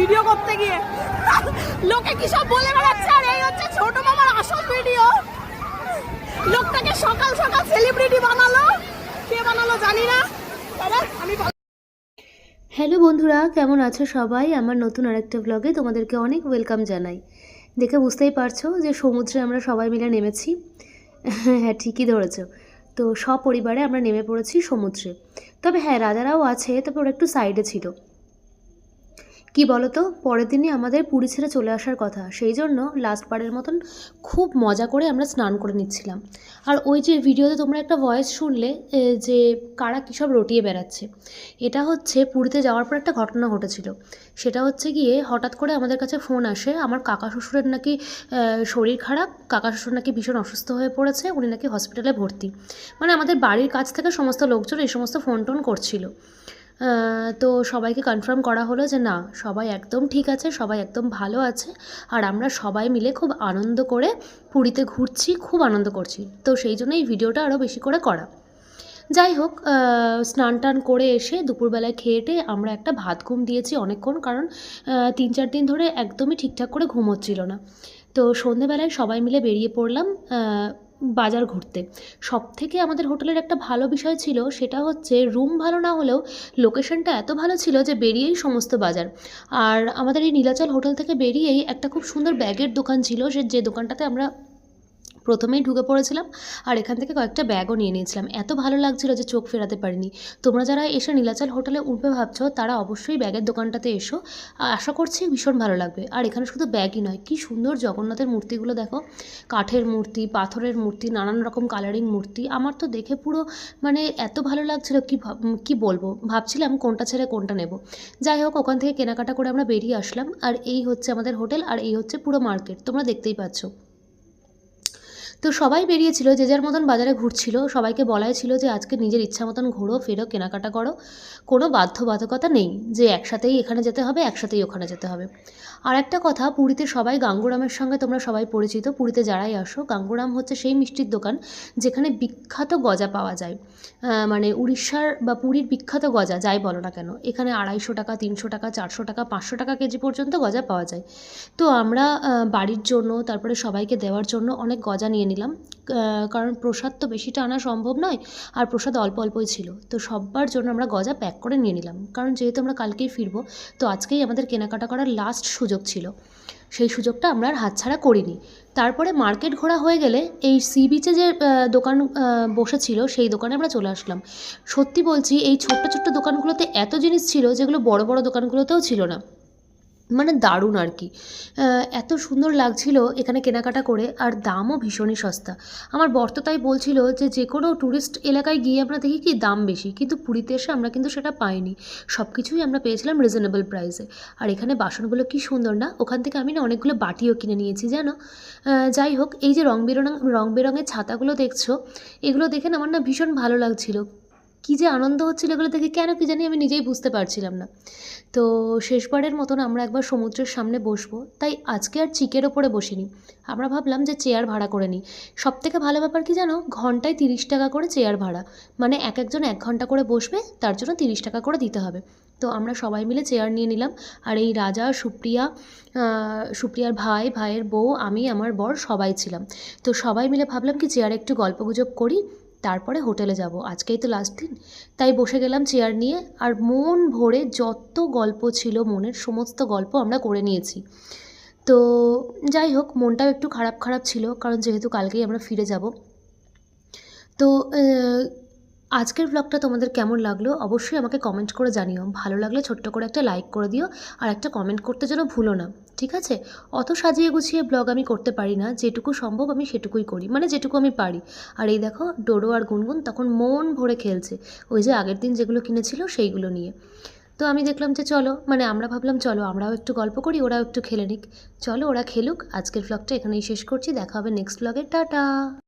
Video করতে গিয়ে। লোকে কি সব বলে বেড়াচ্ছে? আর এই হচ্ছে ছোট মামার আসল ভিডিও লোকটাকে সকাল সকাল সেলিব্রিটি বানালো। কে বানালো জানি না। আমি হ্যালো বন্ধুরা, কেমন আছো সবাই? আমার নতুন আরেকটা ব্লগে তোমাদেরকে অনেক ওয়েলকাম জানাই। দেখে বুঝতেই পারছ যে সমুদ্রে আমরা সবাই মিলে নেমেছি। হ্যাঁ ঠিকই ধরেছো। তো সপরিবারে আমরা নেমে পড়েছি সমুদ্রে। তবে হ্যাঁ রাজারাও আছে, তবে ওরা একটু সাইডে ছিল। কি বলতো? পরের দিনই আমাদের পুরী ছেড়ে চলে আসার কথা। সেই জন্য লাস্ট বারের মতন খুব মজা করে আমরা স্নান করে নিচ্ছিলাম। আর ওই যে ভিডিওতে তোমরা একটা ভয়েস শুনলে যে কারা কী সব রটিয়ে বেড়াচ্ছে। এটা হচ্ছে পুরীতে যাওয়ার পর একটা ঘটনা ঘটেছিল। সেটা হচ্ছে গিয়ে হঠাৎ করে আমাদের কাছে ফোন আসে, আমার কাকা শ্বশুরের নাকি শরীর খারাপ, কাকা শ্বশুর নাকি ভীষণ অসুস্থ হয়ে পড়েছে, উনি নাকি হসপিটালে ভর্তি। মানে আমাদের বাড়ির কাছ থেকে সমস্ত লোকজন এই সমস্ত ফোন টোন করছিল। তো সবাইকে কনফার্ম করা হলো যে না, সবাই একদম ঠিক আছে, সবাই একদম ভালো আছে। আর আমরা সবাই মিলে খুব আনন্দ করে পুরীতে ঘুরছি, খুব আনন্দ করছি। তো সেই জন্য এই ভিডিওটা আরও বেশি করে করা। যাই হোক স্নান টান করে এসে দুপুরবেলায় খেয়েটে আমরা একটা ভাত ঘুম দিয়েছি অনেকক্ষণ, কারণ তিন চার দিন ধরে একদমই ঠিকঠাক করে ঘুম হচ্ছিল না। তো সন্ধেবেলায় সবাই মিলে বেরিয়ে পড়লাম বাজার ঘুরতে। সব থেকে আমাদের হোটেলের একটা ভালো বিষয় ছিল সেটা হচ্ছে রুম ভালো না হলেও লোকেশনটা এত ভালো ছিল যে বেরিয়েই সমস্ত বাজার। আর আমাদের এই নীলাচল হোটেল থেকে বেরিয়েই একটা খুব সুন্দর ব্যাগের দোকান ছিল সে যে দোকানটাতে আমরা প্রথমেই ঢুকে পড়েছিলাম আর এখান থেকে কয়েকটা ব্যাগও নিয়ে নিয়েছিলাম। এত ভালো লাগছিল যে চোখ ফেরাতে পারিনি। তোমরা যারা এসে নীলাচল হোটেলে উঠবে ভাবছ, তারা অবশ্যই ব্যাগের দোকানটাতে এসো। আশা করছি ভীষণ ভালো লাগবে। আর এখানে শুধু ব্যাগই নয়, কি সুন্দর জগন্নাথের মূর্তিগুলো দেখো। কাঠের মূর্তি, পাথরের মূর্তি, নানান রকম কালারিং মূর্তি। আমার তো দেখে পুরো মানে এত ভালো লাগছিল, কি কি বলব? ভাবছিলাম কোনটা ছেড়ে কোনটা নেব। যাই হোক, ওখান থেকে কেনাকাটা করে আমরা বেরিয়ে আসলাম। আর এই হচ্ছে আমাদের হোটেল, আর এই হচ্ছে পুরো মার্কেট। তোমরা দেখতেই পাচ্ছ। তো সবাই বেরিয়েছিল, যে যার মতন বাজারে ঘুরছিল, সবাইকে বলাই ছিল যে আজকে নিজের ইচ্ছা মতন ঘোরো, ফেরো, কেনাকাটা করো। কোনো বাধ্যবাধকতা নেই যে একসাথেই এখানে যেতে হবে, একসাথেই ওখানে যেতে হবে। আর একটা কথা, পুরীতে সবাই গাঙ্গুরামের সঙ্গে তোমরা সবাই পরিচিত, পুরীতে যারাই আসো, গাঙ্গুরাম হচ্ছে সেই মিষ্টির দোকান যেখানে বিখ্যাত গজা পাওয়া যায়। মানে উড়িষ্যার বা পুরীর বিখ্যাত গজা, যাই বলো না কেন, এখানে আড়াইশো টাকা, তিনশো টাকা, চারশো টাকা, পাঁচশো টাকা কেজি পর্যন্ত গজা পাওয়া যায়। তো আমরা বাড়ির জন্য, তারপরে সবাইকে দেওয়ার জন্য অনেক গজা নিয়ে নিলাম। কারণ প্রসাদ তো বেশিটা আনা সম্ভব নয়, আর প্রসাদ অল্প অল্পই ছিল। তো সবার জন্য আমরা গজা প্যাক করে নিয়ে নিলাম। কারণ যেহেতু আমরা কালকেই ফিরবো, তো আজকেই আমাদের কেনাকাটা করার লাস্ট সুযোগ ছিল। সেই সুযোগটা আমরা আর হাতছাড়া করিনি। তারপরে মার্কেট ঘোরা হয়ে গেলে এই সি বিচে যে দোকান বসেছিল, সেই দোকানে আমরা চলে আসলাম। সত্যি বলছি, এই ছোট্ট ছোট্ট দোকানগুলোতে এত জিনিস ছিল, যেগুলো বড় বড় দোকানগুলোতেও ছিল না। মানে দারুণ আর কি। এত সুন্দর লাগছিল এখানে কেনাকাটা করে আর দামও ভীষণই সস্তা। আমার বর তো তাই বলছিল যে যে কোনো ট্যুরিস্ট এলাকায় গিয়ে আমরা দেখি কি দাম বেশি কিন্তু পুরীতে এসে আমরা কিন্তু সেটা পাইনি। সব কিছুই আমরা পেয়েছিলাম রিজনেবল প্রাইসে আর এখানে বাসনগুলো কি সুন্দর না? ওখান থেকে আমি না অনেকগুলো বাটিও কিনে নিয়েছি আহ, যাই হোক এই যে রং বেরঙ রং বেরঙের ছাতাগুলো দেখছ এগুলো দেখে না আমার না ভীষণ ভালো লাগছিল। কী যে আনন্দ হচ্ছিল এগুলো দেখে কেন কি জানি আমি নিজেই বুঝতে পারছিলাম না। তো শেষবারের মতন আমরা একবার সমুদ্রের সামনে বসবো, তাই আজকে আর চিকের ওপরে বসিনি। আমরা ভাবলাম যে চেয়ার ভাড়া করে নিই। সব থেকে ভালো ব্যাপার কি জানো, ঘন্টায় তিরিশ টাকা করে চেয়ার ভাড়া। মানে এক একজন এক ঘণ্টা করে বসবে, তার জন্য তিরিশ টাকা করে দিতে হবে। তো আমরা সবাই মিলে চেয়ার নিয়ে নিলাম, আর এই রাজা, সুপ্রিয়া সুপ্রিয়ার ভাই, ভাইয়ের বউ, আমি, আমার বর সবাই ছিলাম। তো সবাই মিলে ভাবলাম কি, চেয়ারে একটু গল্পগুজব করি। তারপরে হোটেলে যাব। আজকেই তো লাস্ট দিন। তাই বসে গেলাম চেয়ার নিয়ে আর মন ভরে যত গল্প ছিল মনের সমস্ত গল্প আমরা করে নিয়েছি। তো যাই হোক, মনটাও একটু খারাপ খারাপ ছিল কারণ যেহেতু কালকেই আমরা ফিরে যাব। তো আজকের ব্লগটা তোমাদের কেমন লাগল অবশ্যই আমাকে কমেন্ট করে জানিও। ভালো লাগলে ছোট্ট করে একটা লাইক করে দিও আর একটা কমেন্ট করতে যেন ভুলো না। ঠিক আছে? অত সাজিয়ে গুছিয়ে ব্লগ আমি করতে পারি না। যেটুকু সম্ভব আমি সেটুকুই করি। মানে যেটুকু আমি পারি। আর এই দেখো ডোডো আর গুনগুন তখন মন ভরে খেলছে। ওই যে আগের দিন যেগুলো কিনেছিল সেইগুলো নিয়ে। তো আমি দেখলাম যে চলো মানে আমরা ভাবলাম চলো, আমরাও একটু গল্প করি, ওরাও একটু খেলে নিক। চলো, ওরা খেলুক। আজকের ব্লগটা এখানেই শেষ করছি। দেখা হবে নেক্সট ব্লগে টাটা!